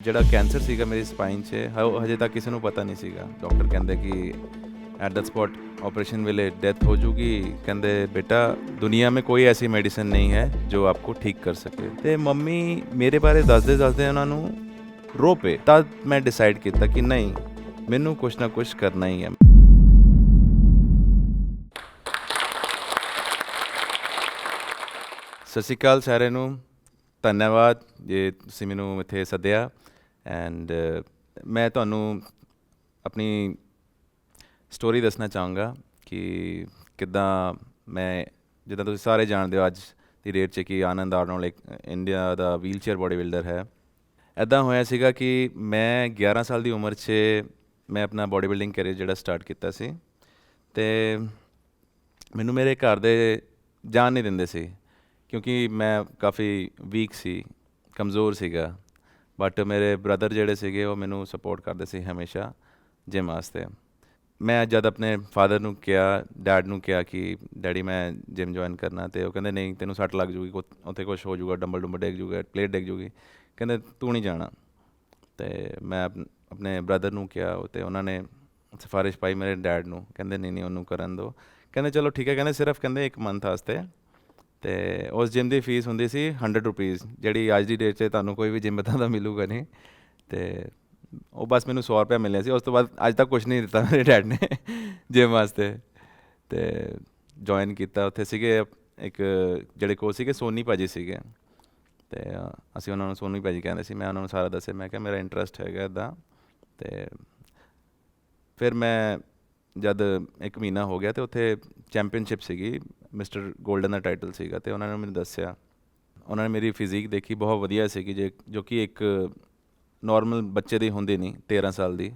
ਜਿਹੜਾ ਕੈਂਸਰ ਸੀਗਾ ਮੇਰੀ ਸਪਾਈਨ 'ਚ ਹਜੇ ਤੱਕ ਕਿਸੇ ਨੂੰ ਪਤਾ ਨਹੀਂ ਸੀਗਾ। ਡਾਕਟਰ ਕਹਿੰਦੇ ਕਿ ਐਟ ਦ ਸਪੌਟ ਆਪਰੇਸ਼ਨ ਵੇਲੇ ਡੈਥ ਹੋ ਜੂਗੀ। ਕਹਿੰਦੇ, ਬੇਟਾ, ਦੁਨੀਆ ਮੇ ਕੋਈ ਐਸੀ ਮੈਡੀਸਨ ਨਹੀਂ ਹੈ ਜੋ ਆਪਕੋ ਠੀਕ ਕਰ ਸਕੇ। ਤੇ ਮੰਮੀ ਮੇਰੇ ਬਾਰੇ ਦੱਸਦੇ ਦੱਸਦੇ ਉਹਨਾਂ ਨੂੰ ਰੋ ਪਏ ਤਦ ਮੈਂ ਡਿਸਾਈਡ ਕੀਤਾ ਕਿ ਨਹੀਂ, ਮੈਨੂੰ ਕੁਛ ਨਾ ਕੁਛ ਕਰਨਾ ਹੀ ਹੈ। ਸਤਿ ਸ਼੍ਰੀ ਅਕਾਲ ਸਾਰਿਆਂ ਨੂੰ। ਧੰਨਵਾਦ ਜੇ ਤੁਸੀਂ ਮੈਨੂੰ ਇੱਥੇ ਸੱਦਿਆ ਐਂਡ ਮੈਂ ਤੁਹਾਨੂੰ ਆਪਣੀ ਸਟੋਰੀ ਦੱਸਣਾ ਚਾਹਾਂਗਾ ਕਿ ਕਿੱਦਾਂ ਮੈਂ, ਜਿੱਦਾਂ ਤੁਸੀਂ ਸਾਰੇ ਜਾਣਦੇ ਹੋ ਅੱਜ ਦੀ ਡੇਟ 'ਚ ਕਿ ਆਨੰਦ ਆਰਨੋਲਡ ਇੱਕ ਇੰਡੀਆ ਦਾ ਵੀਲਚੇਅਰ ਬੋਡੀ ਬਿਲਡਰ ਹੈ। ਐਦਾਂ ਹੋਇਆ ਸੀਗਾ ਕਿ ਮੈਂ 11 ਸਾਲ ਦੀ ਉਮਰ 'ਚ ਮੈਂ ਆਪਣਾ ਬੋਡੀ ਬਿਲਡਿੰਗ ਕੈਰੀਅਰ ਜਿਹੜਾ ਸਟਾਰਟ ਕੀਤਾ ਸੀ ਤੇ ਮੈਨੂੰ ਮੇਰੇ ਘਰ ਦੇ ਜਾਣ ਨਹੀਂ ਦਿੰਦੇ ਸੀ। ਕਿਉਂਕਿ ਮੈਂ ਕਾਫੀ ਵੀਕ ਸੀ, ਕਮਜ਼ੋਰ ਸੀਗਾ ਬਟ ਮੇਰੇ ਬ੍ਰਦਰ ਜਿਹੜੇ ਸੀਗੇ ਉਹ ਮੈਨੂੰ ਸਪੋਰਟ ਕਰਦੇ ਸੀ ਹਮੇਸ਼ਾ ਜਿਮ ਵਾਸਤੇ। ਮੈਂ ਜਦ ਆਪਣੇ ਫਾਦਰ ਨੂੰ ਕਿਹਾ ਡੈਡ ਨੂੰ ਕਿਹਾ ਕਿ ਡੈਡੀ ਮੈਂ ਜਿਮ ਜੁਆਇਨ ਕਰਨਾ ਤੇ ਉਹ ਕਹਿੰਦੇ, ਨਹੀਂ, ਤੈਨੂੰ ਸੱਟ ਲੱਗ ਜੂਗੀ ਉੱਥੇ ਕੁਝ ਹੋ ਜੂਗਾ, ਡੰਬਲ ਡੁੰਬਲ ਡੇਗ ਜੂਗਾ ਪਲੇਟ ਡੇਗ ਜੂਗੀ। ਕਹਿੰਦੇ, ਤੂੰ ਨਹੀਂ ਜਾਣਾ। ਤੇ ਮੈਂ ਆਪਣੇ ਬ੍ਰਦਰ ਨੂੰ ਕਿਹਾ ਉਹ ਤੇ ਉਹਨਾਂ ਨੇ ਸਿਫਾਰਿਸ਼ ਪਾਈ ਮੇਰੇ ਡੈਡ ਨੂੰ। ਕਹਿੰਦੇ, ਨਹੀਂ ਨਹੀਂ, ਉਹਨੂੰ ਕਰਨ ਦਿਓ ਕਹਿੰਦੇ, ਚਲੋ ਠੀਕ ਹੈ। ਕਹਿੰਦੇ, ਸਿਰਫ ਕਹਿੰਦੇ ਇੱਕ ਮੰਥ ਵਾਸਤੇ ਤੇ ਉਸ ਜਿਮ ਦੀ ਫੀਸ ਹੁੰਦੀ ਸੀ 100 ਰੁਪੀਸ ਜਿਹੜੀ ਅੱਜ ਦੀ ਡੇਟ 'ਚ ਤੁਹਾਨੂੰ ਕੋਈ ਵੀ ਜਿਮ ਦਾ ਮਿਲੂਗਾ ਨਹੀਂ। ਤੇ ਉਹ ਬਸ ਮੈਨੂੰ 100 ਰੁਪਏ ਮਿਲਿਆ ਸੀ, ਉਸ ਤੋਂ ਬਾਅਦ ਅੱਜ ਤੱਕ ਕੁਝ ਨਹੀਂ ਦਿੱਤਾ ਮੇਰੇ ਡੈਡ ਨੇ ਜਿਮ ਵਾਸਤੇ। ਤੇ ਜੁਆਇਨ ਕੀਤਾ, ਉੱਥੇ ਸੀਗੇ ਇੱਕ ਜਿਹੜੇ ਕੋਚ ਸੀਗੇ, ਸੋਨੀ ਭਾਜੀ ਸੀਗੇ। ਤੇ ਅਸੀਂ ਉਹਨਾਂ ਨੂੰ ਸੋਨੀ ਭਾਜੀ ਕਹਿੰਦੇ ਸੀ, ਮੈਂ ਉਹਨਾਂ ਨੂੰ ਸਾਰਾ ਦੱਸਿਆ, ਮੈਂ ਕਿਹਾ ਮੇਰਾ ਇੰਟਰਸਟ ਹੈਗਾ ਇਦਾਂ। ਤੇ ਫਿਰ ਮੈਂ ਜਦ ਇੱਕ ਮਹੀਨਾ ਹੋ ਗਿਆ ਤੇ ਉੱਥੇ ਚੈਂਪੀਅਨਸ਼ਿਪ ਸੀਗੀ ਮਿਸਟਰ 골ਡਨ ਦਾ ਟਾਈਟਲ ਸੀਗਾ ਤੇ ਉਹਨਾਂ ਨੇ ਮੈਨੂੰ ਦੱਸਿਆ। ਉਹਨਾਂ ਨੇ ਮੇਰੀ ਫਿਜ਼ੀਕ ਦੇਖੀ, ਬਹੁਤ ਵਧੀਆ ਸੀਗੀ ਜੇ, ਜੋ ਕਿ ਇੱਕ ਨਾਰਮਲ ਬੱਚੇ ਦੀ ਹੁੰਦੀ ਨਹੀਂ 13 ਸਾਲ ਦੀ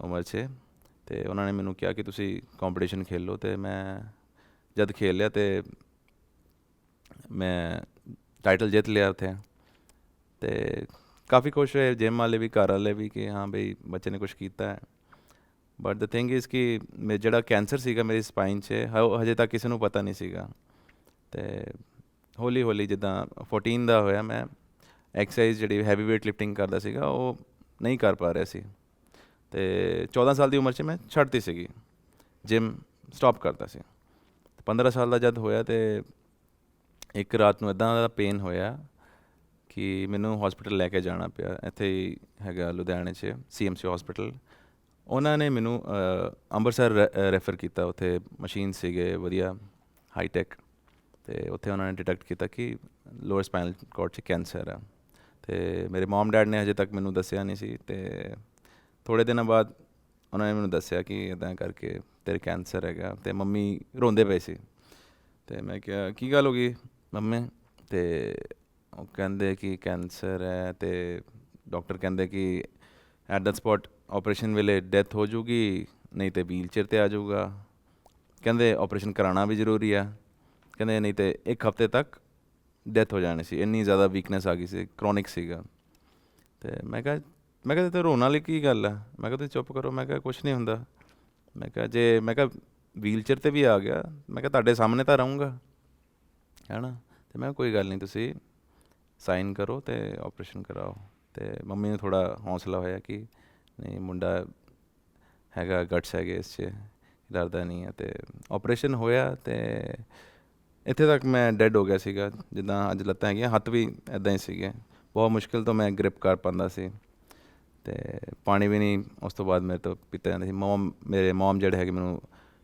ਉਮਰ 'ਚ। ਤੇ ਉਹਨਾਂ ਨੇ ਮੈਨੂੰ ਕਿਹਾ ਕਿ ਤੁਸੀਂ ਕੰਪੀਟੀਸ਼ਨ ਖੇਲੋ ਤੇ ਮੈਂ ਜਦ ਖੇਲ ਲਿਆ ਤੇ ਮੈਂ ਟਾਈਟਲ ਜਿੱਤ ਲਿਆ ਉੱਥੇ। ਤੇ ਕਾਫੀ ਖੁਸ਼ ਹੋਏ ਜਿਮ ਵਾਲੇ ਵੀ, ਘਰ ਵਾਲੇ ਵੀ ਕਿ ਹਾਂ ਬਈ ਬੱਚੇ ਨੇ ਕੁਝ ਕੀਤਾ ਹੈ। ਬਟ ਦ ਥਿੰਗ ਇਜ਼ ਕਿ ਮੇ ਜਿਹੜਾ ਕੈਂਸਰ ਸੀਗਾ ਮੇਰੀ ਸਪਾਈਨ 'ਚ ਹਜੇ ਤੱਕ ਕਿਸੇ ਨੂੰ ਪਤਾ ਨਹੀਂ ਸੀਗਾ ਤੇ ਹੌਲੀ ਹੌਲੀ ਜਿੱਦਾਂ 14 ਦਾ ਹੋਇਆ ਮੈਂ ਐਕਸਰਸਾਈਜ਼ ਜਿਹੜੀ ਹੈਵੀ weight ਲਿਫਟਿੰਗ ਕਰਦਾ ਸੀਗਾ ਉਹ ਨਹੀਂ ਕਰ ਪਾ ਰਿਹਾ ਸੀ ਤੇ 14 ਸਾਲ ਦੀ ਉਮਰ 'ਚ ਮੈਂ ਛੱਡਤੀ ਸੀਗੀ ਜਿਮ ਸਟਾਪ ਕਰਦਾ ਸੀ 15 ਸਾਲ ਦਾ ਜਦ ਹੋਇਆ ਤੇ ਇੱਕ ਰਾਤ ਨੂੰ ਇਦਾਂ ਦਾ ਪੇਨ ਹੋਇਆ ਕਿ ਮੈਨੂੰ ਹਸਪੀਟਲ ਲੈ ਕੇ ਜਾਣਾ ਪਿਆ ਇੱਥੇ ਹੀ ਹੈਗਾ ਲੁਧਿਆਣੇ 'ਚ ਸੀਐਮਸੀ ਹਸਪੀਟਲ ਉਹਨਾਂ ਨੇ ਮੈਨੂੰ ਅ, ਅੰਮ੍ਰਿਤਸਰ ਰੈਫਰ ਕੀਤਾ। ਉੱਥੇ ਮਸ਼ੀਨ ਸੀਗੇ ਵਧੀਆ ਹਾਈ ਟੈਕ ਤੇ ਉੱਥੇ ਉਹਨਾਂ ਨੇ ਡਿਟੈਕਟ ਕੀਤਾ ਕਿ ਲੋਅਰ ਸਪਾਈਨਲ ਕਾਰਡ 'ਚ ਕੈਂਸਰ ਆ। ਤੇ ਮੇਰੇ ਮਮ ਡੈਡ ਨੇ ਅਜੇ ਤੱਕ ਮੈਨੂੰ ਦੱਸਿਆ ਨਹੀਂ ਸੀ। ਤੇ ਥੋੜੇ ਦਿਨਾਂ ਬਾਅਦ ਉਹਨਾਂ ਨੇ ਮੈਨੂੰ ਦੱਸਿਆ ਕਿ ਇਦਾਂ ਕਰਕੇ ਤੇਰੇ ਕੈਂਸਰ ਹੈਗਾ। ਤੇ ਮੰਮੀ ਰੋਂਦੇ ਪਏ ਸੀ। ਤੇ ਮੈਂ ਕਿਹਾ ਕੀ ਗੱਲ ਹੋ ਗਈ ਮੰਮੀ? ਤੇ ਉਹ ਕਹਿੰਦੇ ਕਿ ਕੈਂਸਰ ਹੈ ਤੇ ਡਾਕਟਰ ਕਹਿੰਦੇ ਕਿ ਐਟ ਦ ਸਪੌਟ ਆਪਰੇਸ਼ਨ ਵੇਲੇ ਡੈਥ ਹੋ ਜੂਗੀ, ਨਹੀਂ ਤੇ ਵੀਲਚੇਅਰ ਤੇ ਆ ਜਾਊਗਾ। ਕਹਿੰਦੇ ਆਪਰੇਸ਼ਨ ਕਰਾਉਣਾ ਵੀ ਜ਼ਰੂਰੀ ਆ। ਕਹਿੰਦੇ ਨਹੀਂ ਤੇ ਇੱਕ ਹਫ਼ਤੇ ਤੱਕ ਡੈਥ ਹੋ ਜਾਣੀ ਸੀ। ਇੰਨੀ ਜ਼ਿਆਦਾ ਵੀਕਨੈਸ ਆ ਗਈ ਸੀ ਕ੍ਰੋਨਿਕ ਸੀਗਾ। ਤੇ ਮੈਂ ਕਿਹਾ ਮੈਂ ਕਿਹਾ ਤੇ ਰੋਣ ਵਾਲੀ ਕੀ ਗੱਲ ਆ? ਮੈਂ ਕਿਹਾ, ਤੁਸੀਂ ਚੁੱਪ ਕਰੋ। ਮੈਂ ਕਿਹਾ ਕੁਝ ਨਹੀਂ ਹੁੰਦਾ। ਮੈਂ ਕਿਹਾ, ਜੇ, ਮੈਂ ਕਿਹਾ, ਵੀਲਚੇਅਰ ਤੇ ਵੀ ਆ ਗਿਆ। ਮੈਂ ਕਿਹਾ, ਤੁਹਾਡੇ ਸਾਹਮਣੇ ਤਾਂ ਰਹੂੰਗਾ। ਹੈਨਾ? ਤੇ ਮੈਂ ਕਿਹਾ, ਕੋਈ ਗੱਲ ਨਹੀਂ, ਤੁਸੀਂ ਸਾਈਨ ਕਰੋ ਤੇ ਆਪਰੇਸ਼ਨ ਕਰਾਓ। ਤੇ ਮੰਮੀ ਨੂੰ ਥੋੜਾ ਹੌਸਲਾ ਹੋਇਆ ਕਿ ਨਹੀਂ, ਮੁੰਡਾ ਹੈਗਾ ਗਟਸ ਹੈਗੇ ਇਸ 'ਚ, ਡਰਦਾ ਨਹੀਂ ਹੈ ਤੇ ਆਪਰੇਸ਼ਨ ਹੋਇਆ ਤੇ ਇੱਥੇ ਤੱਕ ਮੈਂ ਡੈੱਡ ਹੋ ਗਿਆ ਸੀਗਾ। ਜਿੱਦਾਂ ਅੱਜ ਲੱਤਾਂ ਹੈਗੀਆਂ, ਹੱਥ ਵੀ ਐਦਾਂ ਹੀ ਸੀਗੇ। ਬਹੁਤ ਮੁਸ਼ਕਿਲ ਤੋਂ ਮੈਂ ਗ੍ਰਿਪ ਕਰ ਪਾਉਂਦਾ ਸੀ ਤੇ ਪਾਣੀ ਵੀ ਨਹੀਂ, ਉਸ ਤੋਂ ਬਾਅਦ ਮੇਰੇ ਤੋਂ ਪੀਤਾ ਜਾਂਦਾ ਸੀ। ਮਮ, ਮੇਰੇ ਮਮ ਜਿਹੜੇ ਹੈਗੇ ਮੈਨੂੰ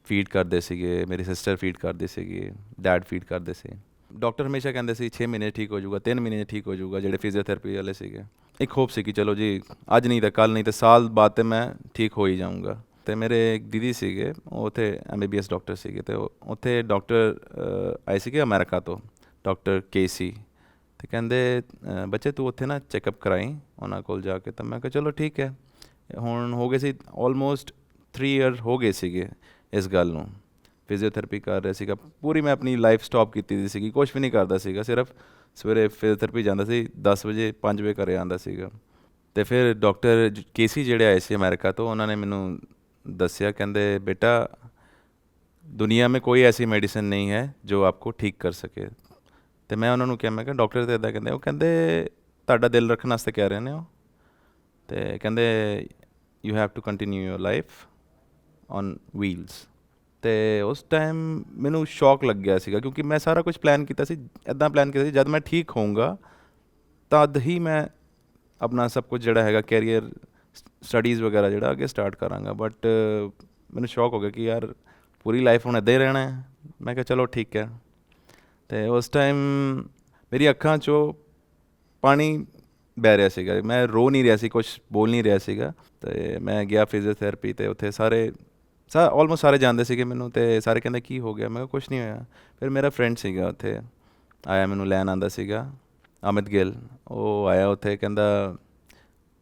ਫੀਡ ਕਰਦੇ ਸੀਗੇ, ਮੇਰੀ ਸਿਸਟਰ ਫੀਡ ਕਰਦੇ ਸੀਗੇ ਡੈਡ ਫੀਡ ਕਰਦੇ ਸੀ। ਡਾਕਟਰ ਹਮੇਸ਼ਾ ਕਹਿੰਦੇ ਸੀ 6 ਮਹੀਨੇ ਠੀਕ ਹੋ ਜਾਊਗਾ 3 ਮਹੀਨੇ 'ਚ ਠੀਕ ਹੋ ਜਾਊਗਾ, ਜਿਹੜੇ ਫਿਜ਼ੀਓਥੈਰੇਪੀ ਵਾਲੇ ਸੀਗੇ। ਇੱਕ ਹੋਪ ਸੀ ਕਿ ਚਲੋ ਜੀ, ਅੱਜ ਨਹੀਂ ਤਾਂ ਕੱਲ ਨਹੀਂ ਤਾਂ ਸਾਲ ਬਾਅਦ ਤੇ ਮੈਂ ਠੀਕ ਹੋ ਹੀ ਜਾਊਂਗਾ। ਤੇ ਮੇਰੇ ਇੱਕ ਦੀਦੀ ਸੀਗੇ, ਉਹ ਉੱਥੇ ਐਮਬੀਬੀਐਸ ਡਾਕਟਰ ਸੀਗੇ ਤੇ ਉਹ- ਉੱਥੇ ਡਾਕਟਰ ਆਏ ਸੀਗੇ ਅਮਰੀਕਾ ਤੋਂ ਡਾਕਟਰ ਕੇਸੀ ਤੇ ਕਹਿੰਦੇ ਬੱਚੇ ਤੂੰ ਉੱਥੇ ਨਾ ਚੈੱਕਅਪ ਕਰਾਈ ਉਹਨਾਂ ਕੋਲ ਜਾ ਕੇ। ਤਾਂ ਮੈਂ ਕਿਹਾ ਚਲੋ ਠੀਕ ਹੈ। ਹੁਣ ਹੋ ਗਏ ਸੀ ਆਲਮੋਸਟ 3 ਇਅਰ ਹੋ ਗਏ ਸੀਗੇ ਇਸ ਗੱਲ ਨੂੰ। ਫਿਜ਼ੀਓਥੈਰੇਪੀ ਕਰ ਰਿਹਾ ਸੀਗਾ। ਪੂਰੀ ਮੈਂ ਆਪਣੀ ਲਾਈਫ ਸਟਾਪ ਕੀਤੀ ਦੀ ਸੀਗੀ। ਕੁਝ ਵੀ ਨਹੀਂ ਕਰਦਾ ਸੀਗਾ। ਸਿਰਫ ਸਵੇਰੇ ਫਿਜ਼ੀਓਥੈਰੇਪੀ ਜਾਂਦਾ ਸੀ 10 ਵਜੇ 5 ਵਜੇ ਘਰੇ ਆਉਂਦਾ ਸੀਗਾ। ਤੇ ਫਿਰ ਡਾਕਟਰ ਕੇਸੀ ਜਿਹੜੇ ਆਏ ਸੀ ਅਮਰੀਕਾ ਤੋਂ, ਉਹਨਾਂ ਨੇ ਮੈਨੂੰ ਦੱਸਿਆ, ਕਹਿੰਦੇ, ਬੇਟਾ, ਦੁਨੀਆ ਮੇ ਕੋਈ ਐਸੀ ਮੈਡੀਸਨ ਨਹੀਂ ਹੈ ਜੋ ਆਪਕੋ ਠੀਕ ਕਰ ਸਕੇ। ਤੇ ਮੈਂ ਉਹਨਾਂ ਨੂੰ ਕਿਹਾ, ਮੈਂ ਕਿਹਾ, ਡਾਕਟਰ ਤੇ ਇਦਾਂ ਕਹਿੰਦੇ ਉਹ ਕਹਿੰਦੇ, ਤੁਹਾਡਾ ਦਿਲ ਰੱਖਣ ਵਾਸਤੇ ਕਹਿ ਰਹੇ ਨੇ ਉਹ। ਤੇ ਕਹਿੰਦੇ you have to continue your life on wheels ਤੇ ਉਸ ਟਾਈਮ ਮੈਨੂੰ ਸ਼ੌਕ ਲੱਗਿਆ ਸੀਗਾ ਕਿਉਂਕਿ ਮੈਂ ਸਾਰਾ ਕੁਝ ਪਲਾਨ ਕੀਤਾ ਸੀ ਐਦਾਂ ਪਲਾਨ ਕੀਤਾ ਸੀ, ਜਦ ਮੈਂ ਠੀਕ ਹੋਊਂਗਾ, ਤਦ ਹੀ ਮੈਂ ਆਪਣਾ ਸਭ ਕੁਝ ਜਿਹੜਾ ਹੈਗਾ ਕੈਰੀਅਰ ਸਟੱਡੀਜ਼ ਵਗੈਰਾ ਜਿਹੜਾ ਅੱਗੇ ਸਟਾਰਟ ਕਰਾਂਗਾ। ਬਟ ਮੈਨੂੰ ਸ਼ੌਕ ਹੋ ਗਿਆ ਕਿ ਯਾਰ ਪੂਰੀ ਲਾਈਫ ਹੁਣ ਇੱਦਾਂ ਹੀ ਰਹਿਣਾ ਹੈ। ਮੈਂ ਕਿਹਾ ਚਲੋ ਠੀਕ ਹੈ। ਤੇ ਉਸ ਟਾਈਮ ਮੇਰੀ ਅੱਖਾਂ 'ਚੋਂ ਪਾਣੀ ਬਹਿ ਰਿਹਾ ਸੀਗਾ। ਮੈਂ ਰੋ ਨਹੀਂ ਰਿਹਾ ਸੀ ਕੁਝ ਬੋਲ ਨਹੀਂ ਰਿਹਾ ਸੀਗਾ। ਤੇ ਮੈਂ ਗਿਆ ਫਿਜ਼ੀਓਥੈਰੇਪੀ ਤੇ ਉੱਥੇ ਸਾਰੇ ਸਾ ਆਲਮੋਸਟ ਸਾਰੇ ਜਾਣਦੇ ਸੀਗੇ ਮੈਨੂੰ ਤੇ ਸਾਰੇ ਕਹਿੰਦੇ, ਕੀ ਹੋ ਗਿਆ? ਮੈਂ ਕਿਹਾ ਕੁਝ ਨਹੀਂ ਹੋਇਆ। ਫਿਰ ਮੇਰਾ ਫਰੈਂਡ ਸੀਗਾ ਉੱਥੇ, ਆਇਆ ਮੈਨੂੰ ਲੈਣ ਆਂਦਾ ਸੀਗਾ, ਅਮਿਤ ਗਿੱਲ। ਉਹ ਆਇਆ ਉੱਥੇ, ਕਹਿੰਦਾ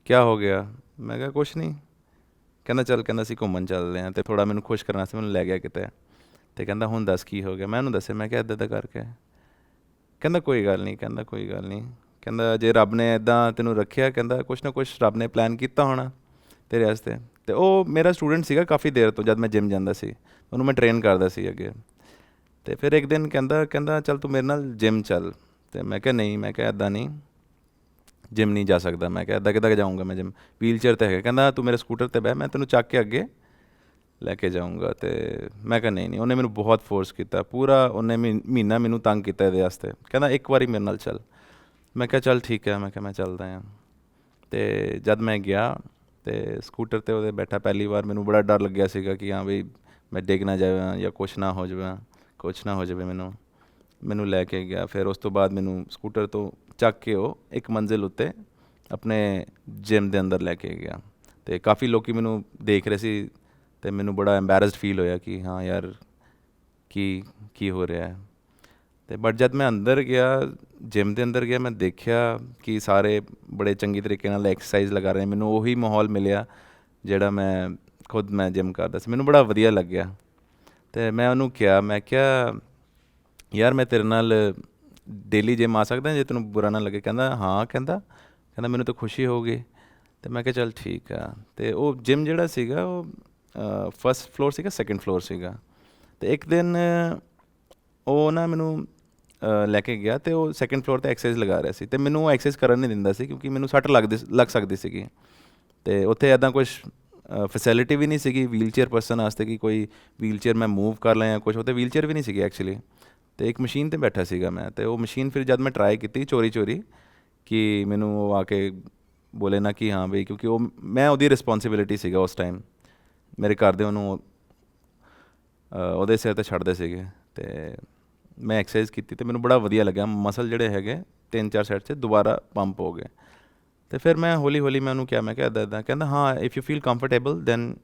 ਕੀ ਹੋ ਗਿਆ? ਮੈਂ ਕਿਹਾ ਕੁਝ ਨਹੀਂ। ਕਹਿੰਦਾ, ਚੱਲ, ਕਹਿੰਦਾ, ਅਸੀਂ ਘੁੰਮਣ ਚੱਲਦੇ ਹਾਂ ਤੇ ਥੋੜਾ ਮੈਨੂੰ ਖੁਸ਼ ਕਰਨਾ ਸੀ ਮੈਨੂੰ ਲੈ ਗਿਆ ਕਿਤੇ। ਤੇ ਕਹਿੰਦਾ, ਹੁਣ ਦੱਸ, ਕੀ ਹੋ ਗਿਆ? ਮੈਂ ਉਹਨੂੰ ਦੱਸਿਆ, ਮੈਂ ਕਿਹਾ ਇੱਦਾਂ ਦਾ ਕਰਕੇ। ਕਹਿੰਦਾ, ਕੋਈ ਗੱਲ ਨਹੀਂ, ਕਹਿੰਦਾ, ਕੋਈ ਗੱਲ ਨਹੀਂ। ਕਹਿੰਦਾ, ਜੇ ਰੱਬ ਨੇ ਇਦਾਂ ਤੈਨੂੰ ਰੱਖਿਆ, ਕਹਿੰਦਾ, ਕੁਛ ਨਾ ਕੁਛ ਰੱਬ ਨੇ ਪਲਾਨ ਕੀਤਾ ਹੋਣਾ ਤੇਰੇ ਵਾਸਤੇ। ਤੇ ਉਹ ਮੇਰਾ ਸਟੂਡੈਂਟ ਸੀਗਾ ਕਾਫੀ ਦੇਰ ਤੋਂ ਜਦ ਮੈਂ ਜਿਮ ਜਾਂਦਾ ਸੀ। ਉਹਨੂੰ ਮੈਂ ਟ੍ਰੇਨ ਕਰਦਾ ਸੀ ਅੱਗੇ। ਤੇ ਫਿਰ ਇੱਕ ਦਿਨ ਕਹਿੰਦਾ ਕਹਿੰਦਾ, ਚੱਲ ਤੂੰ ਮੇਰੇ ਨਾਲ ਜਿਮ ਚੱਲ। ਤੇ ਮੈਂ ਕਿਹਾ, ਨਹੀਂ, ਮੈਂ ਕਿਹਾ ਇਦਾਂ ਨਹੀਂ। ਜਿਮ ਨਹੀਂ ਜਾ ਸਕਦਾ। ਮੈਂ ਕਿਹਾ ਇਦਾਂ ਕਿੱਦਾਂ ਜਾਊਂਗਾ ਮੈਂ ਜਿਮ ਵੀਲ ਚੇਅਰ ਤੇ ਹੈਗਾ। ਕਹਿੰਦਾ, ਤੂੰ ਮੇਰੇ ਸਕੂਟਰ ਤੇ ਬਹਿ, ਮੈਂ ਤੈਨੂੰ ਚੱਕ ਕੇ ਅੱਗੇ ਲੈ ਕੇ ਜਾਊਂਗਾ। ਤੇ ਮੈਂ ਕਿਹਾ, ਨਹੀਂ ਨਹੀਂ। ਉਹਨੇ ਮੈਨੂੰ ਬਹੁਤ ਫੋਰਸ ਕੀਤਾ। ਪੂਰਾ ਉਹਨੇ ਮਹੀ- ਮਹੀਨਾ ਮੈਨੂੰ ਤੰਗ ਕੀਤਾ ਇਹਦੇ ਵਾਸਤੇ। ਕਹਿੰਦਾ, ਇੱਕ ਵਾਰੀ ਮੇਰੇ ਨਾਲ ਚੱਲ। ਮੈਂ ਕਿਹਾ, ਚੱਲ ਠੀਕ ਹੈ। ਮੈਂ ਕਿਹਾ, ਮੈਂ ਚੱਲਦਾ ਹਾਂ। ਤੇ ਜਦ ਮੈਂ ਗਿਆ ਤੇ ਸਕੂਟਰ ਤੇ ਉਹਦੇ ਬੈਠਾ ਪਹਿਲੀ ਵਾਰ ਮੈਨੂੰ ਬੜਾ ਡਰ ਲੱਗਿਆ ਸੀਗਾ ਕਿ ਹਾਂ ਵੀ ਮੈਂ ਡਿੱਗ ਨਾ ਜਾਵਾਂ ਜਾਂ ਕੁਛ ਨਾ ਹੋ ਜਾਵੇ, ਕੁਛ ਨਾ ਹੋ ਜਾਵੇ ਮੈਨੂੰ ਮੈਨੂੰ ਲੈ ਕੇ ਗਿਆ। ਫਿਰ ਉਸ ਤੋਂ ਬਾਅਦ ਮੈਨੂੰ ਸਕੂਟਰ ਤੋਂ ਚੱਕ ਕੇ ਉਹ ਇੱਕ ਮੰਜ਼ਿਲ ਉੱਤੇ ਆਪਣੇ ਜਿਮ ਦੇ ਅੰਦਰ ਲੈ ਕੇ ਗਿਆ। ਤੇ ਕਾਫੀ ਲੋਕੀ ਮੈਨੂੰ ਦੇਖ ਰਹੇ ਸੀ ਤੇ ਮੈਨੂੰ ਬੜਾ ਐਮਬੈਰਸਡ ਫੀਲ ਹੋਇਆ ਕਿ ਹਾਂ ਯਾਰ ਕੀ ਕੀ ਹੋ ਰਿਹਾ ਹੈ। ਤੇ ਬਟ ਜਦ ਮੈਂ ਅੰਦਰ ਗਿਆ ਜਿਮ ਦੇ ਅੰਦਰ ਗਿਆ, ਮੈਂ ਦੇਖਿਆ ਕਿ ਸਾਰੇ ਬੜੇ ਚੰਗੀ ਤਰੀਕੇ ਨਾਲ ਐਕਸਰਸਾਈਜ਼ ਲਗਾ ਰਹੇ ਮੈਨੂੰ ਉਹੀ ਮਾਹੌਲ ਮਿਲਿਆ ਜਿਹੜਾ ਮੈਂ ਖੁਦ ਮੈਂ ਜਿਮ ਕਰਦਾ ਸੀ। ਮੈਨੂੰ ਬੜਾ ਵਧੀਆ ਲੱਗਿਆ। ਤੇ ਮੈਂ ਉਹਨੂੰ ਕਿਹਾ, ਮੈਂ ਕਿਹਾ, ਯਾਰ, ਮੈਂ ਤੇਰੇ ਨਾਲ ਡੇਲੀ ਜਿਮ ਆ ਸਕਦਾ ਜੇ ਤੈਨੂੰ ਬੁਰਾ ਨਾ ਲੱਗੇ? ਕਹਿੰਦਾ, ਹਾਂ, ਕਹਿੰਦਾ ਕਹਿੰਦਾ, ਮੈਨੂੰ ਤਾਂ ਖੁਸ਼ੀ ਹੋ ਗਈ। ਤੇ ਮੈਂ ਕਿਹਾ, ਚੱਲ ਠੀਕ ਆ। ਤੇ ਉਹ ਜਿਮ ਜਿਹੜਾ ਸੀਗਾ, ਉਹ ਫਸਟ ਫਲੋਰ ਸੀਗਾ ਸੈਕੰਡ ਫਲੋਰ ਸੀਗਾ। ਤੇ ਇੱਕ ਦਿਨ ਉਹ ਨਾ ਮੈਨੂੰ ਲੈ ਕੇ ਗਿਆ ਤੇ ਉਹ ਸੈਕੰਡ ਫਲੋਰ ਤੇ ਐਕਸਰਸਾਈਜ਼ ਲਗਾ ਰਿਹਾ ਸੀ ਤੇ ਮੈਨੂੰ ਉਹ ਐਕਸਰਸਾਈਜ਼ ਕਰਨ ਨਹੀਂ ਦਿੰਦਾ ਸੀ ਕਿਉਂਕਿ ਮੈਨੂੰ ਸੱਟ ਲੱਗਦੀ ਲੱਗ ਸਕਦੀ ਸੀਗੀ। ਤੇ ਉੱਥੇ ਐਦਾਂ ਕੁਝ ਫੈਸਿਲਿਟੀ ਵੀ ਨਹੀਂ ਸੀਗੀ ਵੀਲਚੇਅਰ ਪਰਸਨ ਵਾਸਤੇ ਕਿ ਕੋਈ ਵੀਲਚੇਅਰ ਮੈਂ ਮੂਵ ਕਰ ਲਾਂ ਜਾਂ ਕੁਝ ਉੱਥੇ ਵੀਲਚੇਅਰ ਵੀ ਨਹੀਂ ਸੀਗੀ ਐਕਚੁਅਲੀ ਤੇ ਇੱਕ ਮਸ਼ੀਨ ਤੇ ਬੈਠਾ ਸੀਗਾ ਮੈਂ ਤੇ ਉਹ ਮਸ਼ੀਨ ਫਿਰ ਜਦ ਮੈਂ ਟਰਾਈ ਕੀਤੀ ਚੋਰੀ ਚੋਰੀ ਕਿ ਮੈਨੂੰ ਉਹ ਆ ਕੇ ਬੋਲੇ ਨਾ ਕਿ ਹਾਂ ਬਈ ਕਿਉਂਕਿ ਉਹ ਮੈਂ ਉਹਦੀ ਰਿਸਪੌਂਸਿਬਿਲਿਟੀ ਸੀਗਾ ਉਸ ਟਾਈਮ ਮੇਰੇ ਘਰ ਦੇ ਉਹਨੂੰ ਉਹਦੇ ਸਿਰ ਤੇ ਛੱਡਦੇ ਸੀਗੇ ਤੇ ਮੈਂ ਐਕਸਰਸਾਈਜ਼ ਕੀਤੀ ਤੇ ਮੈਨੂੰ ਬੜਾ ਵਧੀਆ ਲੱਗਿਆ। ਮਸਲ ਜਿਹੜੇ ਹੈਗੇ, ਤਿੰਨ ਚਾਰ ਸੈਟ 'ਚ ਦੁਬਾਰਾ ਪੰਪ ਹੋ ਗਏ। ਤੇ ਫਿਰ ਮੈਂ ਹੌਲੀ ਹੌਲੀ ਮੈਂ ਉਹਨੂੰ ਕਿਹਾ, ਮੈਂ ਕਿਹਾ ਇੱਦਾਂ ਇੱਦਾਂ ਕਹਿੰਦਾ, ਹਾਂ if you feel comfortable then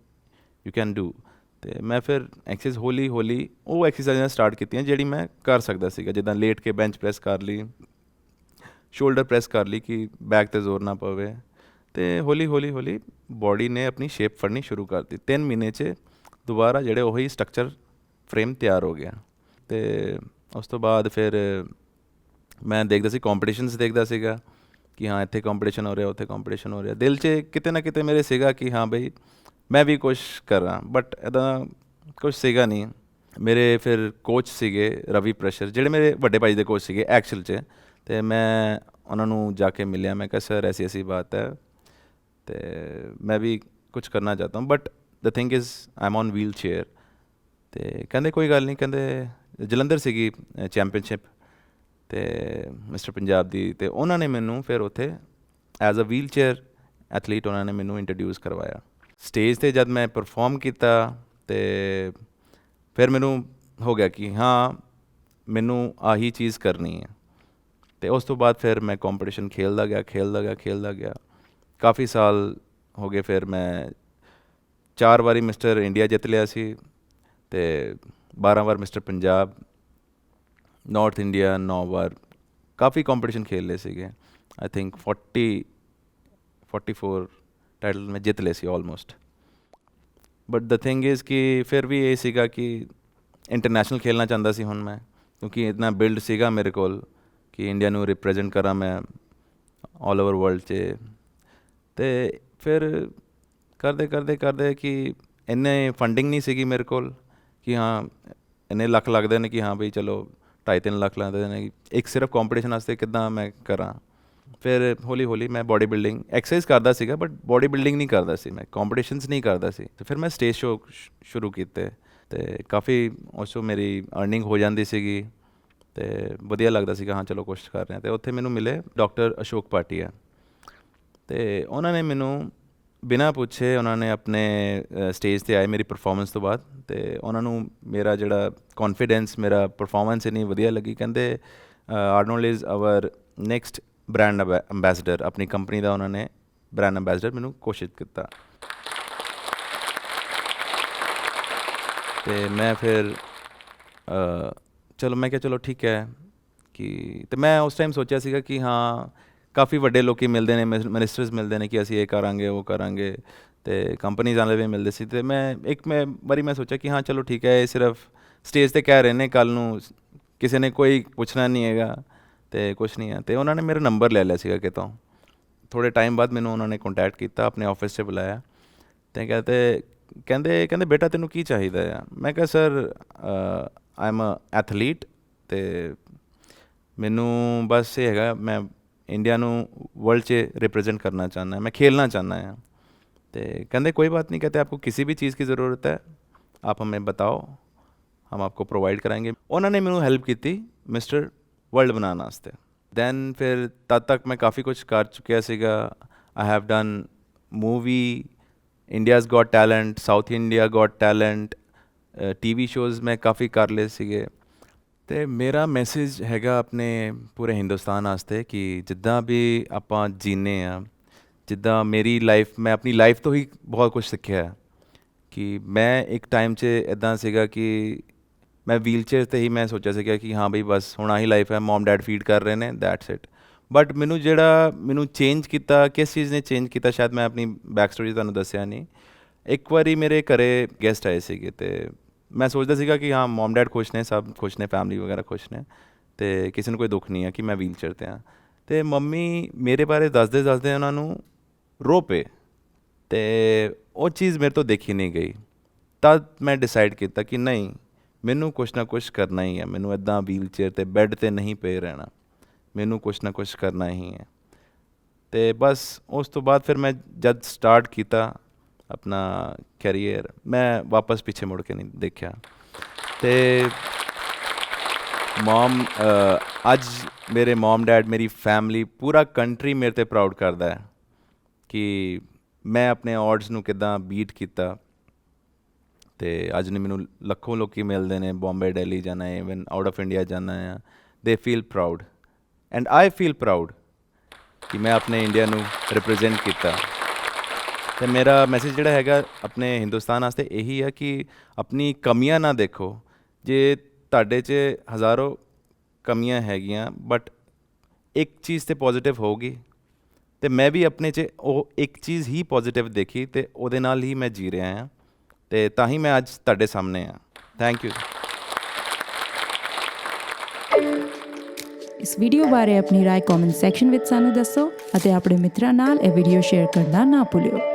you can do ਤੇ ਮੈਂ ਫਿਰ ਐਕਸਰਸਾਈਜ਼ ਹੌਲੀ ਹੌਲੀ ਉਹ ਐਕਸਰਸਾਈਜ਼ਾਂ ਸਟਾਰਟ ਕੀਤੀਆਂ ਜਿਹੜੀ ਮੈਂ ਕਰ ਸਕਦਾ ਸੀਗਾ। ਜਿੱਦਾਂ ਲੇਟ ਕੇ ਬੈਂਚ ਪ੍ਰੈਸ ਕਰ ਲਈ ਸ਼ੋਲਡਰ ਪ੍ਰੈਸ ਕਰ ਲਈ ਕਿ ਬੈਕ ਤੇ ਜ਼ੋਰ ਨਾ ਪਵੇ। ਤੇ ਹੌਲੀ ਹੌਲੀ ਹੌਲੀ ਬਾਡੀ ਨੇ ਆਪਣੀ ਸ਼ੇਪ ਫੜਨੀ ਸ਼ੁਰੂ ਕਰ ਦਿੱਤੀ। ਤਿੰਨ ਮਹੀਨੇ 'ਚ ਦੁਬਾਰਾ ਜਿਹੜੇ ਉਹੀ ਸਟਰਕਚਰ ਫਰੇਮ ਤਿਆਰ ਹੋ ਗਿਆ। ਤੇ ਉਸ ਤੋਂ ਬਾਅਦ ਫਿਰ ਮੈਂ ਦੇਖਦਾ ਸੀ ਕੰਪੀਟੀਸ਼ਨਸ ਦੇਖਦਾ ਸੀਗਾ ਕਿ ਹਾਂ, ਇੱਥੇ ਕੰਪੀਟੀਸ਼ਨ ਹੋ ਰਿਹਾ, ਉੱਥੇ ਕੰਪੀਟੀਸ਼ਨ ਹੋ ਰਿਹਾ। ਦਿਲ 'ਚ ਕਿਤੇ ਨਾ ਕਿਤੇ ਮੇਰੇ ਸੀਗਾ ਕਿ ਹਾਂ ਬਈ ਮੈਂ ਵੀ ਕੁਝ ਕਰਾਂ ਬਟ ਇਹਦਾ ਕੁਝ ਸੀਗਾ ਨਹੀਂ। ਮੇਰੇ ਫਿਰ ਕੋਚ ਸੀਗੇ ਰਵੀ ਪ੍ਰਸ਼ਰ, ਜਿਹੜੇ ਮੇਰੇ ਵੱਡੇ ਭਾਈ ਦੇ ਕੋਚ ਸੀਗੇ ਐਕਚੁਅਲ 'ਚ। ਤੇ ਮੈਂ ਉਹਨਾਂ ਨੂੰ ਜਾ ਕੇ ਮਿਲਿਆ, ਮੈਂ ਕਿਹਾ ਸਰ ਐਸੀ ਐਸੀ ਬਾਤ ਹੈ। ਤੇ ਮੈਂ ਵੀ ਕੁਝ ਕਰਨਾ ਚਾਹਤਾ ਹੂੰ but the thing is I am on wheelchair ਤੇ ਕਹਿੰਦੇ, ਕੋਈ ਗੱਲ ਨਹੀਂ, ਕਹਿੰਦੇ ਜਲੰਧਰ ਸੀਗੀ ਚੈਂਪੀਅਨਸ਼ਿਪ ਤੇ ਮਿਸਟਰ ਪੰਜਾਬ ਦੀ ਤੇ ਉਹਨਾਂ ਨੇ ਮੈਨੂੰ ਫਿਰ ਉੱਥੇ ਐਜ਼ ਅ ਵੀਲਚੇਅਰ ਐਥਲੀਟ ਉਹਨਾਂ ਨੇ ਮੈਨੂੰ ਇੰਟਰੋਡਿਊਸ ਕਰਵਾਇਆ। ਸਟੇਜ ਤੇ ਜਦ ਮੈਂ ਪਰਫਾਰਮ ਕੀਤਾ ਤੇ ਫਿਰ ਮੈਨੂੰ ਹੋ ਗਿਆ ਕਿ ਹਾਂ, ਮੈਨੂੰ ਆਹੀ ਚੀਜ਼ ਕਰਨੀ ਹੈ। ਤੇ ਉਸ ਤੋਂ ਬਾਅਦ ਫਿਰ ਮੈਂ ਕੰਪੀਟੀਸ਼ਨ ਖੇਲਦਾ ਗਿਆ ਖੇਲਦਾ ਗਿਆ ਖੇਲਦਾ ਗਿਆ। ਕਾਫੀ ਸਾਲ ਹੋ ਗਏ ਫਿਰ ਮੈਂ ਚਾਰ ਵਾਰੀ ਮਿਸਟਰ ਇੰਡੀਆ ਜਿੱਤ ਲਿਆ ਸੀ ਤੇ 12 ਵਾਰ ਮਿਸਟਰ ਪੰਜਾਬ ਨਾਰਥ ਇੰਡੀਆ 9 ਵਾਰ। ਕਾਫੀ ਕੰਪੀਟੀਸ਼ਨ ਖੇਲ ਲਏ ਸੀਗੇ। ਆਈ ਥਿੰਕ 40 44 ਟਾਈਟਲ ਮੈਂ ਜਿੱਤ ਲਏ ਸੀ almost but the thing is ਕਿ ਫਿਰ ਵੀ ਇਹ ਸੀਗਾ ਕਿ ਇੰਟਰਨੈਸ਼ਨਲ ਖੇਲਣਾ ਚਾਹੁੰਦਾ ਸੀ ਹੁਣ ਮੈਂ। ਕਿਉਂਕਿ ਇਤਨਾ ਬਿਲਡ ਸੀਗਾ ਮੇਰੇ ਕੋਲ ਕਿ ਇੰਡੀਆ ਨੂੰ ਰਿਪਰੈਜ਼ੈਂਟ ਕਰਾਂ ਮੈਂ ਆਲ ਓਵਰ ਵਰਲਡ 'ਚ। ਤੇ ਫਿਰ ਕਰਦੇ ਕਰਦੇ ਕਰਦੇ ਕਿ ਇੰਨੇ ਫੰਡਿੰਗ ਨਹੀਂ ਸੀਗੀ ਮੇਰੇ ਕੋਲ। ਕਿ ਹਾਂ, ਇੰਨੇ ਲੱਖ ਲੱਗਦੇ ਨੇ ਕਿ ਹਾਂ ਬਈ ਚਲੋ ਢਾਈ ਤਿੰਨ ਲੱਖ ਲੱਗਦੇ ਨੇ। ਇੱਕ ਸਿਰਫ ਕੰਪੀਟੀਸ਼ਨ ਵਾਸਤੇ ਕਿੱਦਾਂ ਮੈਂ ਕਰਾਂ? ਫਿਰ ਹੌਲੀ ਹੌਲੀ ਮੈਂ ਬਾਡੀ ਬਿਲਡਿੰਗ ਐਕਸਰਸਾਈਜ਼ ਕਰਦਾ ਸੀਗਾ ਬਟ ਬਾਡੀ ਬਿਲਡਿੰਗ ਨਹੀਂ ਕਰਦਾ ਸੀ ਮੈਂ ਕੰਪੀਟੀਸ਼ਨਸ ਨਹੀਂ ਕਰਦਾ ਸੀ। ਤੇ ਫਿਰ ਮੈਂ ਸਟੇਜ ਸ਼ੋਅ ਸ਼ੁਰੂ ਕੀਤੇ ਤੇ ਕਾਫੀ ਉਸ 'ਚੋਂ ਮੇਰੀ ਅਰਨਿੰਗ ਹੋ ਜਾਂਦੀ ਸੀਗੀ ਤੇ ਵਧੀਆ ਲੱਗਦਾ ਸੀਗਾ, ਹਾਂ ਚਲੋ ਕੋਸ਼ਿਸ਼ ਕਰ ਰਹੇ। ਹਾਂ ਤੇ ਉੱਥੇ ਮੈਨੂੰ ਮਿਲੇ ਡਾਕਟਰ ਅਸ਼ੋਕ ਪਾਟੀਆ ਤੇ ਉਹਨਾਂ ਨੇ ਮੈਨੂੰ ਬਿਨਾਂ ਪੁੱਛੇ ਉਹਨਾਂ ਨੇ ਆਪਣੇ ਸਟੇਜ ਤੇ ਆਏ ਮੇਰੀ ਪਰਫਾਰਮੈਂਸ ਤੋਂ ਬਾਅਦ ਤੇ ਉਹਨਾਂ ਨੂੰ ਮੇਰਾ ਜਿਹੜਾ ਕੌਨਫੀਡੈਂਸ ਮੇਰਾ ਪਰਫਾਰਮੈਂਸ ਇੰਨੀ ਵਧੀਆ ਲੱਗੀ। ਕਹਿੰਦੇ Arnold is our next brand ambassador ਆਪਣੀ ਕੰਪਨੀ ਦਾ ਉਹਨਾਂ ਨੇ ਬ੍ਰਾਂਡ ਅੰਬੈਸਡਰ ਮੈਨੂੰ ਕੋਸ਼ਿਸ਼ ਕੀਤਾ। ਤੇ ਮੈਂ ਫਿਰ ਚਲੋ ਮੈਂ ਕਿਹਾ ਚਲੋ ਠੀਕ ਹੈ ਕਿ, ਤੇ ਮੈਂ ਉਸ ਟਾਈਮ ਸੋਚਿਆ ਸੀਗਾ ਕਿ ਹਾਂ ਕਾਫੀ ਵੱਡੇ ਲੋਕੀ ਮਿਲਦੇ ਨੇ ਮਿਨਿਸਟਰਸ ਮਿਲਦੇ ਨੇ ਕਿ ਅਸੀਂ ਇਹ ਕਰਾਂਗੇ, ਉਹ ਕਰਾਂਗੇ ਤੇ ਕੰਪਨੀਜ਼ ਵਾਲੇ ਵੀ ਮਿਲਦੇ ਸੀ ਤੇ ਮੈਂ ਇੱਕ ਮੈਂ ਵਾਰੀ ਮੈਂ ਸੋਚਿਆ ਕਿ ਹਾਂ, ਚਲੋ ਠੀਕ ਹੈ, ਇਹ ਸਿਰਫ ਸਟੇਜ ਤੇ ਕਹਿ ਰਹੇ ਨੇ ਕੱਲ ਨੂੰ ਕਿਸੇ ਨੇ ਕੋਈ ਪੁੱਛਣਾ ਨਹੀਂ ਹੈਗਾ ਤੇ ਕੁਝ ਨਹੀਂ ਹੈ ਤੇ ਉਹਨਾਂ ਨੇ ਮੇਰਾ ਨੰਬਰ ਲੈ ਲਿਆ ਸੀਗਾ ਕਿਤੋਂ। ਥੋੜੇ ਟਾਈਮ ਬਾਅਦ ਮੈਨੂੰ ਉਹਨਾਂ ਨੇ ਕੰਟੈਕਟ ਕੀਤਾ, ਆਪਣੇ ਆਫਿਸ 'ਚ ਬੁਲਾਇਆ। ਤੇ ਕਹਿੰਦੇ ਕਹਿੰਦੇ ਕਹਿੰਦੇ ਬੇਟਾ ਤੈਨੂੰ ਕੀ ਚਾਹੀਦਾ ਆ? ਮੈਂ ਕਿਹਾ sir I am a athlete ਤੇ ਮੈਨੂੰ ਬਸ ਇਹ ਹੈਗਾ, ਮੈਂ ਇੰਡੀਆ ਨੂੰ वर्ल्ड 'ਚ रिप्रेजेंट करना चाहना है मैं खेलना चाहना है तो कहते कोई बात नहीं कहते आपको किसी भी चीज़ की ज़रूरत है आप हमें बताओ हम आपको प्रोवाइड कराएंगे उन्होंने मैनू हेल्प की मिस्टर वर्ल्ड बनाने वास्ते दैन फिर तद तक मैं काफ़ी कुछ कर चुकिया सीगा I have done movie India's Got Talent South India Got Talent TV shows ਮੈਂ ਕਾਫੀ ਕਰ ਲਏ ਸੀਗੇ ਤੇ ਮੇਰਾ ਮੈਸੇਜ ਹੈਗਾ ਆਪਣੇ ਪੂਰੇ ਹਿੰਦੁਸਤਾਨ ਵਾਸਤੇ ਕਿ ਜਿੱਦਾਂ ਵੀ ਆਪਾਂ ਜੀਨੇ ਆ, ਜਿੱਦਾਂ ਮੇਰੀ ਲਾਈਫ ਮੈਂ ਆਪਣੀ ਲਾਈਫ ਤੋਂ ਹੀ ਬਹੁਤ ਕੁਝ ਸਿੱਖਿਆ ਕਿ ਮੈਂ ਇੱਕ ਟਾਈਮ 'ਚ ਇਦਾਂ ਸੀਗਾ ਕਿ ਮੈਂ ਵੀਲਚੇਅਰ ਤੇ ਹੀ ਮੈਂ ਸੋਚਿਆ ਸੀਗਾ ਕਿ ਹਾਂ ਬਈ ਬਸ ਹੁਣ ਆਹੀ ਲਾਈਫ ਹੈ ਮਮ ਡੈਡ ਫੀਡ ਕਰ ਰਹੇ ਨੇ ਦੈਟਸ ਇਟ ਬਟ ਮੈਨੂੰ ਜਿਹੜਾ, ਮੈਨੂੰ ਚੇਂਜ ਕੀਤਾ, ਕਿਸ ਚੀਜ਼ ਨੇ ਚੇਂਜ ਕੀਤਾ, ਸ਼ਾਇਦ ਮੈਂ ਆਪਣੀ ਬੈਕ ਸਟੋਰੀ ਤੁਹਾਨੂੰ ਦੱਸਿਆ ਨਹੀਂ। ਇੱਕ ਵਾਰੀ ਮੇਰੇ ਘਰੇ ਗੈਸਟ ਆਏ ਸੀਗੇ ਤੇ ਮੈਂ ਸੋਚਦਾ ਸੀਗਾ ਕਿ ਹਾਂ ਮਮ ਡੈਡ ਖੁਸ਼ ਨੇ, ਸਭ ਖੁਸ਼ ਨੇ ਫੈਮਿਲੀ ਵਗੈਰਾ ਖੁਸ਼ ਨੇ ਤੇ ਕਿਸੇ ਨੂੰ ਕੋਈ ਦੁੱਖ ਨਹੀਂ ਹੈ ਕਿ ਮੈਂ ਵੀਲਚੇਅਰ ਤੇ ਆ ਤੇ ਮੰਮੀ ਮੇਰੇ ਬਾਰੇ ਦੱਸਦੇ ਦੱਸਦੇ ਉਹਨਾਂ ਨੂੰ ਰੋ ਪਏ ਤੇ ਉਹ ਚੀਜ਼ ਮੇਰੇ ਤੋਂ ਦੇਖੀ ਨਹੀਂ ਗਈ। ਤਦ ਮੈਂ ਡਿਸਾਈਡ ਕੀਤਾ ਕਿ ਨਹੀਂ, ਮੈਨੂੰ ਕੁਛ ਨਾ ਕੁਛ ਕਰਨਾ ਹੀ ਹੈ ਮੈਨੂੰ ਇਦਾਂ ਵੀਲ ਚੇਅਰ ਤੇ ਬੈੱਡ ਤੇ ਨਹੀਂ ਪਏ ਰਹਿਣਾ, ਮੈਨੂੰ ਕੁਛ ਨਾ ਕੁਛ ਕਰਨਾ ਹੀ ਹੈ ਤੇ ਬਸ ਉਸ ਤੋਂ ਬਾਅਦ ਫਿਰ ਮੈਂ ਜਦ ਸਟਾਰਟ ਕੀਤਾ ਆਪਣਾ ਕੈਰੀਅਰ ਮੈਂ ਵਾਪਸ ਪਿੱਛੇ ਮੁੜ ਕੇ ਨਹੀਂ ਦੇਖਿਆ। ਤੇ ਮਮ ਅੱਜ ਮੇਰੇ ਮਮ ਡੈਡ ਮੇਰੀ ਫੈਮਿਲੀ ਪੂਰਾ ਕੰਟਰੀ ਮੇਰੇ ਤੇ ਪ੍ਰਾਊਡ ਕਰਦਾ ਹੈ ਕਿ ਮੈਂ ਆਪਣੇ ਆਰਡਸ ਨੂੰ ਕਿਦਾਂ ਬੀਟ ਕੀਤਾ। ਤੇ ਅੱਜ ਨੇ ਮੈਨੂੰ ਲੱਖੋਂ ਲੋਕੀ ਮਿਲਦੇ ਨੇ ਬੰਬੇ ਦਿੱਲੀ ਜਾਣਾ ਹੈ ਇਵਨ ਆਊਟ ਆਫ ਇੰਡੀਆ ਜਾਣਾ ਹੈ। They feel proud and I feel proud ਕਿ ਮੈਂ ਆਪਣੇ ਇੰਡੀਆ ਨੂੰ ਰਿਪਰੈਜ਼ੈਂਟ ਕੀਤਾ। ਤੇ ਮੇਰਾ ਮੈਸੇਜ ਜਿਹੜਾ ਹੈਗਾ ਆਪਣੇ ਹਿੰਦੁਸਤਾਨ ਵਾਸਤੇ ਇਹੀ ਹੈ ਕਿ ਆਪਣੀ ਕਮੀਆਂ ਨਾ ਦੇਖੋ ਜੇ ਤੁਹਾਡੇ 'ਚ ਹਜ਼ਾਰੋਂ ਕਮੀਆਂ ਹੈਗੀਆਂ ਬਟ ਇੱਕ ਚੀਜ਼ ਤੇ ਪੋਜ਼ਿਟਿਵ ਹੋਊਗੀ ਤੇ ਮੈਂ ਵੀ ਆਪਣੇ 'ਚ ਉਹ ਇੱਕ ਚੀਜ਼ ਹੀ ਪੋਜ਼ਿਟਿਵ ਦੇਖੀ ਤੇ ਉਹਦੇ ਨਾਲ ਹੀ ਮੈਂ ਜੀ ਰਿਹਾ ਹਾਂ ਤੇ ਤਾਂ ਹੀ ਮੈਂ ਅੱਜ ਤੁਹਾਡੇ ਸਾਹਮਣੇ ਆ ਥੈਂਕ ਯੂ ਇਸ ਵੀਡੀਓ ਬਾਰੇ ਆਪਣੀ رائے ਕਮੈਂਟ ਸੈਕਸ਼ਨ ਵਿੱਚ ਸਾਨੂੰ ਦੱਸੋ ਅਤੇ ਆਪਣੇ ਮਿੱਤਰਾਂ ਨਾਲ ਇਹ ਵੀਡੀਓ ਸ਼ੇਅਰ ਕਰਨਾ ਨਾ ਭੁੱਲਿਓ